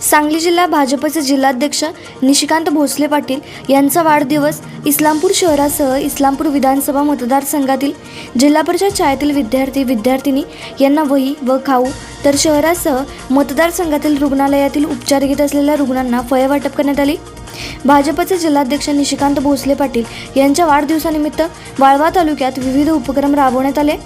सांगली जिल्हा भाजपचे जिल्हाध्यक्ष निशिकांत भोसले पाटील यांचा वाढदिवस इस्लामपूर शहरासह इस्लामपूर विधानसभा मतदारसंघातील जिल्हा परिषद शाळेतील विद्यार्थी विद्यार्थिनी यांना वही व खाऊ तर शहरासह मतदारसंघातील रुग्णालयातील उपचार घेत असलेल्या रुग्णांना फळे वाटप करण्यात आली. भाजपचे जिल्हाध्यक्ष निशिकांत भोसले पाटील यांच्या वाढदिवसानिमित्त वाळवा तालुक्यात विविध उपक्रम राबवण्यात आले.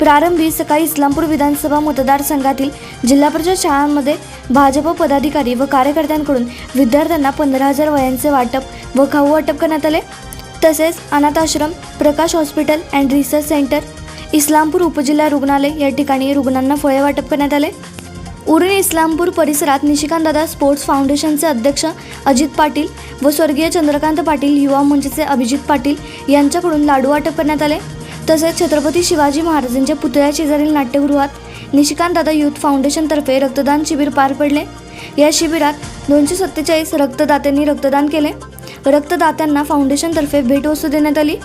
प्रारंभी सकाळी इस्लामपूर विधानसभा मतदारसंघातील जिल्हा परिषद शाळांमध्ये भाजप पदाधिकारी व कार्यकर्त्यांकडून विद्यार्थ्यांना पंधरा हजार वयांचे वाटप व खाऊ वाटप करण्यात आले. तसेच अनाथाश्रम Prakash hospital and research centre Islampur उपजिल्हा रुग्णालय या ठिकाणी रुग्णांना फळे वाटप करण्यात आले. उरण इस्लामपूर परिसरात निशिकांतदादा स्पोर्ट्स फाउंडेशनचे अध्यक्ष अजित पाटील व स्वर्गीय चंद्रकांत पाटील युवा मंचचे अभिजित पाटील यांच्याकडून लाडू वाटप करण्यात आले. तसेच छत्रपती शिवाजी महाराजांच्या पुतळ्या शेजारील नाट्यगृहात निशिकांतदादा युथ फाउंडेशनतर्फे रक्तदान शिबिर पार पडले. या शिबिरात दोनशे सत्तेचाळीस रक्तदात्यांनी रक्तदान केले. रक्तदात्यांना फाउंडेशनतर्फे भेटवस्तू देण्यात आली.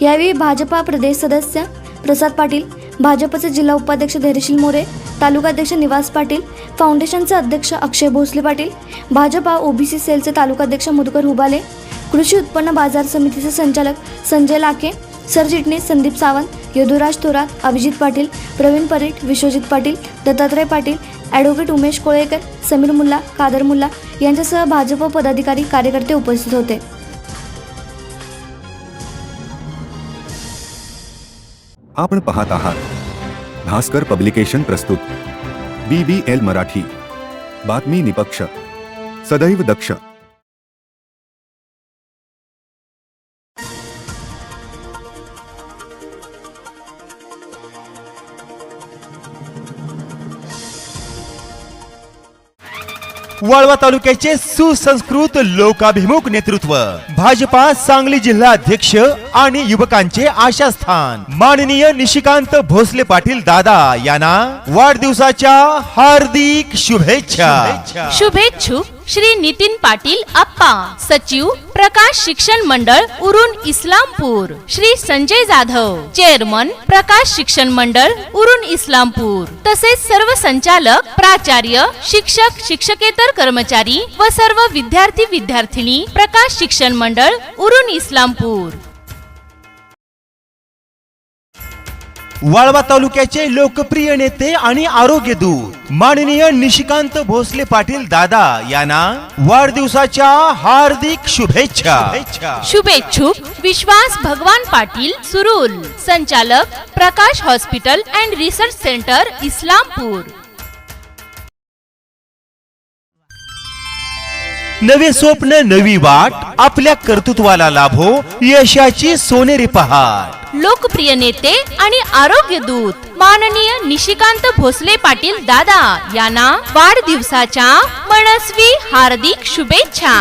यावेळी भाजपा प्रदेश सदस्य प्रसाद पाटील भाजपचे जिल्हा उपाध्यक्ष धैर्यशील मोरे तालुकाध्यक्ष निवास पाटील फाउंडेशनचे अध्यक्ष अक्षय भोसले पाटील भाजपा ओबीसी सेलचे तालुकाध्यक्ष मधुकर हुबाले कृषी उत्पन्न बाजार समितीचे संचालक संजय लाके सरचिटणीस संदीप सावंत यदुराज थोरात अभिजित पाटील प्रवीण परीट विश्वजित पाटील दत्तात्रय पाटील ॲडव्होकेट उमेश कोळेकर समीर मुल्ला कादर मुल्ला यांच्यासह भाजप पदाधिकारी कार्यकर्ते उपस्थित होते. आपण पाहत आहात. भास्कर पब्लिकेशन प्रस्तुत. B B L Marathi. बातमी निपक्ष. सदैव दक्ष. वाळवा तालुक्याचे सुसंस्कृत लोकाभिमुख नेतृत्व. भाजपा सांगली जिल्हा अध्यक्ष आणि युवकांचे आशास्थान. माननीय निशिकांत भोसले पाटील दादा यांना वाढदिवसाच्या हार्दिक शुभेच्छा. शुभेच्छुक श्री नितीन पाटील अप्पा सचिव प्रकाश शिक्षण मंडळ उरुन इस्लामपूर. श्री संजय जाधव चेअरमन प्रकाश शिक्षण मंडळ उरुन इस्लामपूर. तसेच सर्व संचालक प्राचार्य शिक्षक शिक्षकेतर कर्मचारी व सर्व विद्यार्थी विद्यार्थिनी प्रकाश शिक्षण मंडळ उरुन इस्लामपूर. वाळवा तालुक्याचे लोकप्रिय नेते आणि आरोग्य दूत माननीय निशिकांत भोसले पाटील दादा यांना वाढदिवसाच्या हार्दिक शुभेच्छा. शुभेच्छुक विश्वास भगवान पाटील सुरूल संचालक Prakash hospital and research centre Islampur. नवे स्वप्न नवी वाट आपल्या कर्तृत्वाला लाभो यशाची सोनेरी पहाट. लोकप्रिय नेते आणि आरोग्य दूत माननीय निशिकांत भोसले पाटील दादा यांना वाढदिवसाच्या मनस्वी हार्दिक शुभेच्छा.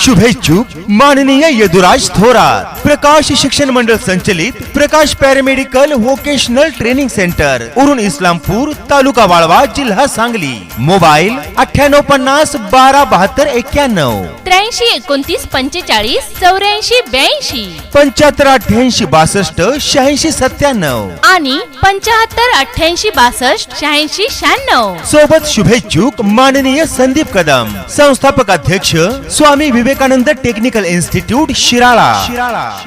शुभेच्छुक माननीय यदुराज थोरात प्रकाश शिक्षण मंडळ संचलित Prakash paramedical vocational training centre Urun Islampur taluka Walwa जिल्हा सांगली. मोबाईल अठ्ठ्याण्णव पन्नास बारा बहात्तर एक्क्याण्णव. त्र्याऐंशी एकोणतीस पंचेचाळीस चौऱ्याऐंशी ब्याऐंशी. पंच्याहत्तर अठ्ठ्याऐंशी बासष्ट शहाऐंशी सत्त्याण्णव. आणि पंच्याहत्तर अठ्ठ्याऐंशी बासष्ट शहाऐंशी शहाण्णव. सोबत शुभेच्छुक माननीय संदीप कदम संस्थापक अध्यक्ष स्वामी विवेकानंद टेक्निकल इन्स्टिट्यूट शिराळा. शिराळा.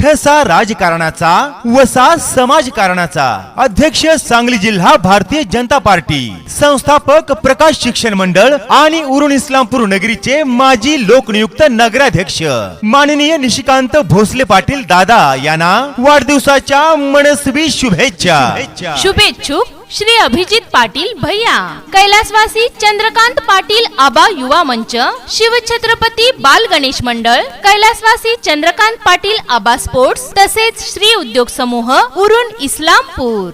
ठसा राजकारणाचा वसा समाजकारणाचा. अध्यक्ष सांगली जिल्हा भारतीय जनता पार्टी. संस्थापक प्रकाश शिक्षण मंडळ आणि उरुण इस्लामपूर नगरीचे माजी लोकनियुक्त नगराध्यक्ष. माननीय निशिकांत भोसले पाटील दादा यांना वाढदिवसाच्या मनस्वी शुभेच्छा. शुभेच्छुक. श्री अभिजित पाटील भैया कैलासवासी चंद्रकांत पाटील आबा युवा मंच शिवछत्रपती बाल गणेश मंडळ कैलासवासी चंद्रकांत पाटील आबा स्पोर्ट्स तसेच श्री उद्योग समूह उरुण इस्लामपूर.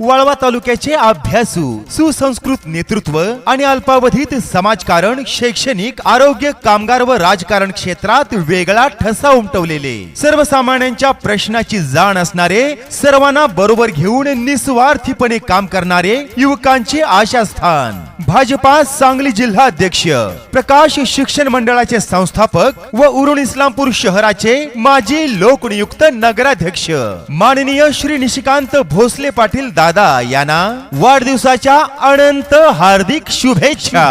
वाळवा तालुक्याचे अभ्यासू सुसंस्कृत नेतृत्व आणि अल्पावधीत समाजकारण शैक्षणिक आरोग्य कामगार व राजकारण क्षेत्रात वेगळा ठसा उमटवलेले. सर्वसामान्यांच्या प्रश्नाची जाण असणारे सर्वांना बरोबर घेऊन निस्वार्थीपणे काम करणारे युवकांचे आशास्थान. भाजपा सांगली जिल्हा अध्यक्ष प्रकाश शिक्षण मंडळाचे संस्थापक व उरुण इस्लामपूर शहराचे माजी लोकनियुक्त नगराध्यक्ष. माननीय श्री निशिकांत भोसले पाटील दादा यांना वाढदिवसाच्या अनंत हार्दिक शुभेच्छा.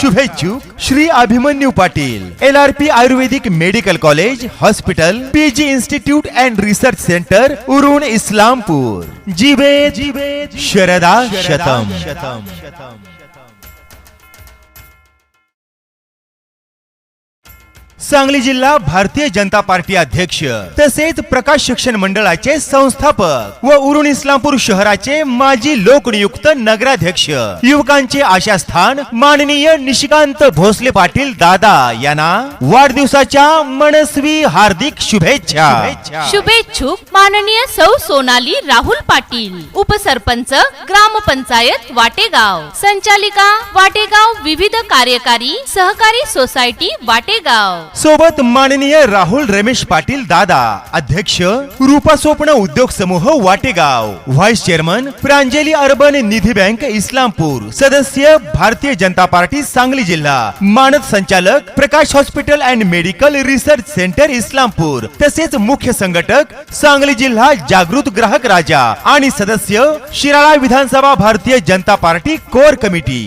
शुभेच्छुक Shri Abhimanyu Patil L R P ayurvedic medical college hospital PG institute and research centre Urun Islampur. जिबे जिबे शरदा शतम. शतम. सांगली जिल्हा भारतीय जनता पार्टी अध्यक्ष तसेच प्रकाश शिक्षण मंडळाचे संस्थापक व उरुण इस्लामपूर शहराचे माजी लोकनियुक्त नगराध्यक्ष. युवकांचे आशास्थान माननीय निशिकांत भोसले पाटील दादा यांना वाढदिवसाच्या मनस्वी हार्दिक शुभेच्छा. शुभेच्छुक माननीय सौ सोनाली राहुल पाटील उपसरपंच ग्रामपंचायत वाटेगाव. संचालिका वाटेगाव विविध कार्यकारी सहकारी सोसायटी वाटेगाव. सोबत माननीय राहुल रमेश पाटील दादा अध्यक्ष रूपा स्वप्न उद्योग समूह Wategaon vice chairman Pranjali urban Nidhi bank Islampur सदस्य भारतीय जनता पार्टी सांगली जिल्हा मानद संचालक Prakash hospital and medical research centre Islampur तसेच मुख्य संघटक सांगली जिल्हा जागृत ग्राहक राजा आणि सदस्य शिराळा विधानसभा भारतीय जनता पार्टी कोर कमिटी.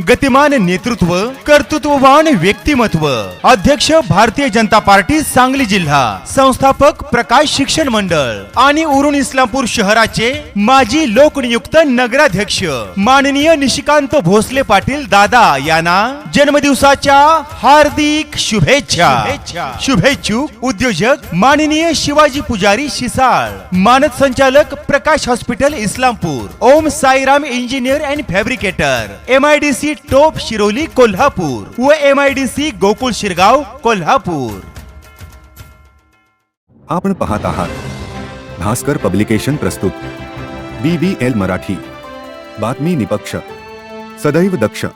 गतिमान नेतृत्व कर्तृत्ववान व्यक्तिमत्व. अध्यक्ष भारतीय जनता पार्टी सांगली जिल्हा. संस्थापक प्रकाश शिक्षण मंडळ. आणि उरुण इस्लामपूर शहराचे माजी लोकनियुक्त नगराध्यक्ष. माननीय निशिकांत भोसले पाटील दादा यांना जन्मदिवसाच्या हार्दिक शुभेच्छा. शुभेच्छुक उद्योजक माननीय शिवाजी पुजारी शिसाळ. मानद संचालक Prakash hospital Islampur. Om Sairam engineer and fabricator. M I D C Top Shiroli, Kolhapur. व M I D C Shirgaon, Kolhapur. आपण पाहत आहात भास्कर पब्लिकेशन प्रस्तुत. B B L Marathi. बातमी निपक्ष. सदैव दक्ष.